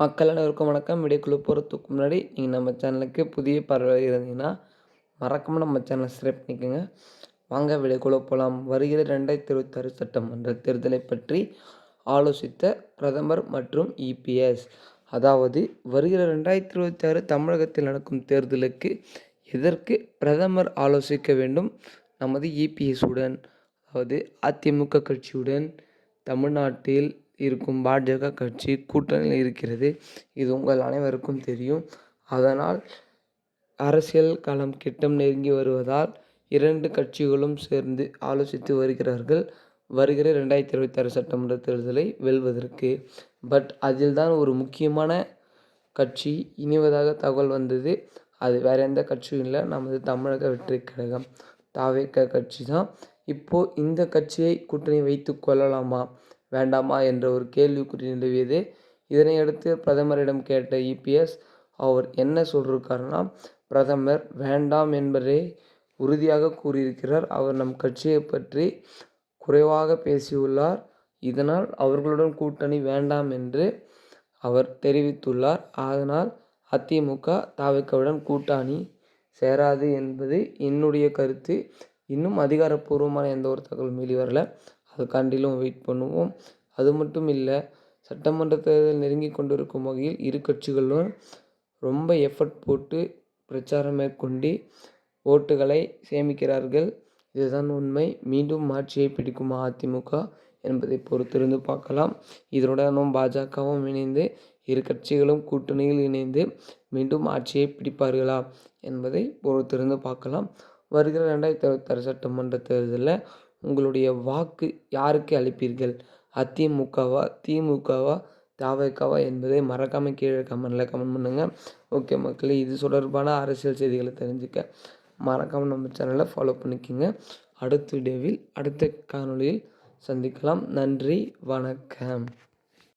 மக்கள் அனைவருக்கும் வணக்கம். வீடியோக்குள்ளே போகிறதுக்கு முன்னாடி நீங்கள் நம்ம சேனலுக்கு புதிய பறவை இருந்தீங்கன்னா மறக்காமல் நம்ம சேனலை சப்ஸ்கிரைப் பண்ணிக்கோங்க. வாங்க வீடியோக்குள்ளே போகலாம் வருகிற ரெண்டாயிரத்தி இருபத்தாறு சட்டமன்ற தேர்தலை பற்றி ஆலோசித்த பிரதமர் மற்றும் இபிஎஸ் அதாவது வருகிற ரெண்டாயிரத்தி இருபத்தாறு தமிழகத்தில் நடக்கும் தேர்தலுக்கு எதற்கு பிரதமர் ஆலோசிக்க வேண்டும்? நமது இபிஎஸ் உடன் அதாவது அதிமுக கட்சியுடன் தமிழ்நாட்டில் இருக்கும். பாஜக கட்சி கூட்டணியில் இருக்கிறது. இது உங்கள் அனைவருக்கும் தெரியும். அதனால் அரசியல் களம் கிட்டம் நெருங்கி வருவதால் இரண்டு கட்சிகளும் சேர்ந்து ஆலோசித்து வருகிறார்கள். வருகிற ரெண்டாயிரத்தி இருபத்தாறு சட்டமன்ற தேர்தலை வெல்வதற்கு. பட் அதில் தான் ஒரு முக்கியமான கட்சி இணைவதாக தகவல் வந்தது. அது வேற எந்த கட்சியும் இல்லை. நமது தமிழக வெற்றி கழகம் தாவேக்க கட்சி தான். இப்போது இந்த கட்சியை கூட்டணி வைத்து கொள்ளலாமா? வேண்டாமா என்ற ஒரு கேள்விக்குறி நிலவியது. இதனையடுத்து பிரதமரிடம் கேட்ட இபிஎஸ் அவர் என்ன சொல்லியிருக்காருன்னா பிரதமர் வேண்டாம் என்பதை உறுதியாக கூறியிருக்கிறார். அவர் நம் கட்சியை பற்றி குறைவாக பேசியுள்ளார். இதனால் அவர்களுடன் கூட்டணி வேண்டாம் என்று அவர் தெரிவித்துள்ளார். அதனால் அதிமுக தாவக்கவுடன் கூட்டணி சேராது என்பது என்னுடைய கருத்து. இன்னும் அதிகாரப்பூர்வமான எந்த ஒரு தகவலும் வெளிவரல. அதுக்காண்டிலும் வெயிட் பண்ணுவோம். அது மட்டும் இல்லை சட்டமன்ற தேர்தல் நெருங்கி கொண்டிருக்கும் வகையில் இரு கட்சிகளும் ரொம்ப எஃபர்ட் போட்டு பிரச்சாரம் மேற்கொண்டு ஓட்டுகளை சேமிக்கிறார்கள். இதுதான் உண்மை. மீண்டும் ஆட்சியை பிடிக்குமா அதிமுக என்பதை பொறுத்திருந்து பார்க்கலாம். இதனுடனும் பாஜகவும் இணைந்து இரு கட்சிகளும் கூட்டணியில் இணைந்து மீண்டும் ஆட்சியை பிடிப்பார்களா என்பதை பொறுத்திருந்து பார்க்கலாம். வருகிற ரெண்டாயிரத்தி இருபத்தாறு சட்டமன்ற தேர்தலில் உங்களுடைய வாக்கு யாருக்கு அளிப்பீர்கள்? அதிமுகவா திமுகவா தாவகவா என்பதை மறக்காமல் கீழே கமெண்டில் கமெண்ட் பண்ணுங்கள் ஓகே மக்களே இது தொடர்பான அரசியல் செய்திகளை தெரிஞ்சுக்க மறக்காமல் நம்ம சேனலை ஃபாலோ பண்ணிக்கோங்க. அடுத்த வீடியோவில் அடுத்த காணொலியில் சந்திக்கலாம். நன்றி வணக்கம்.